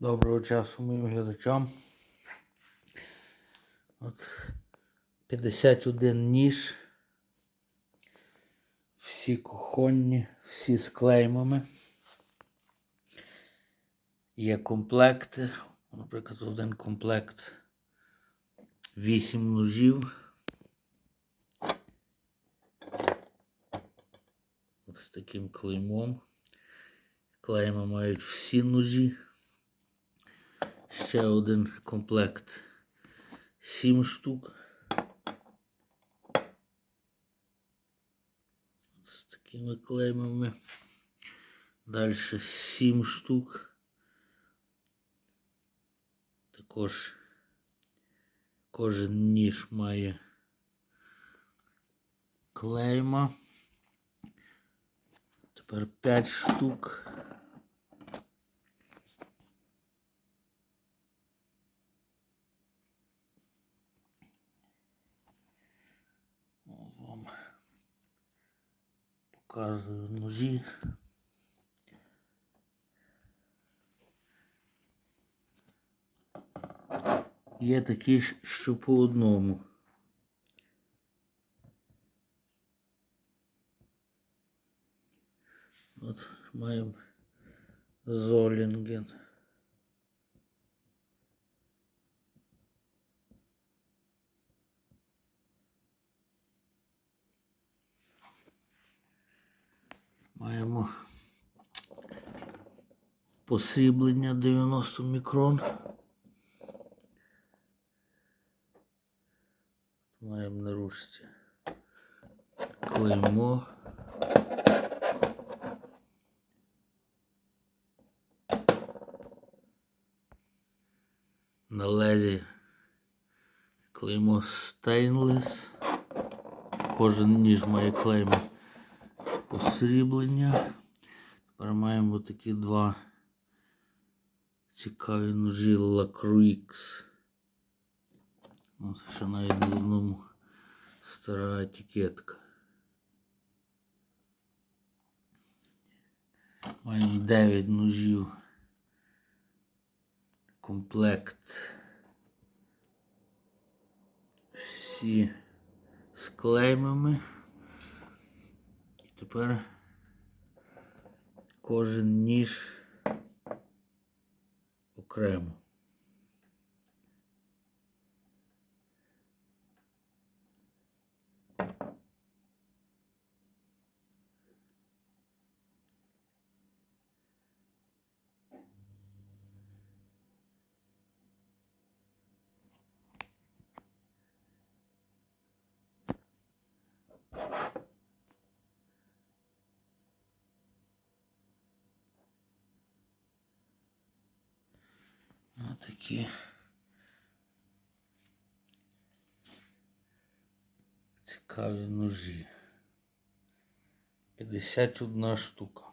Доброго часу моїм глядачам. От 51 ніж. Всі кухонні, всі з клеймами. Є комплекти. Наприклад, один комплект 8 ножів. От з таким клеймом. Клейми мають всі ножі. Ще один комплект 7 штук. З такими клеймами. Далі 7 штук. Також кожен ніж має клейма. Тепер 5 штук. Вам показую ножі. Є такі, що по одному. От маємо Золінген. Маємо посріблення 90 мікрон. Маємо на ручці клеймо. На лезі клеймо стейнлес. Кожен ніж має клеймо посріблення. Тепер маємо такі два цікаві ножі Лакруікс. Ось ще навіть на одному стара етикетка. Маємо 9 ножів. Комплект. Всі з клеймами. Тепер кожен ніж окремо. Такі цікаві ножі. 51 штука.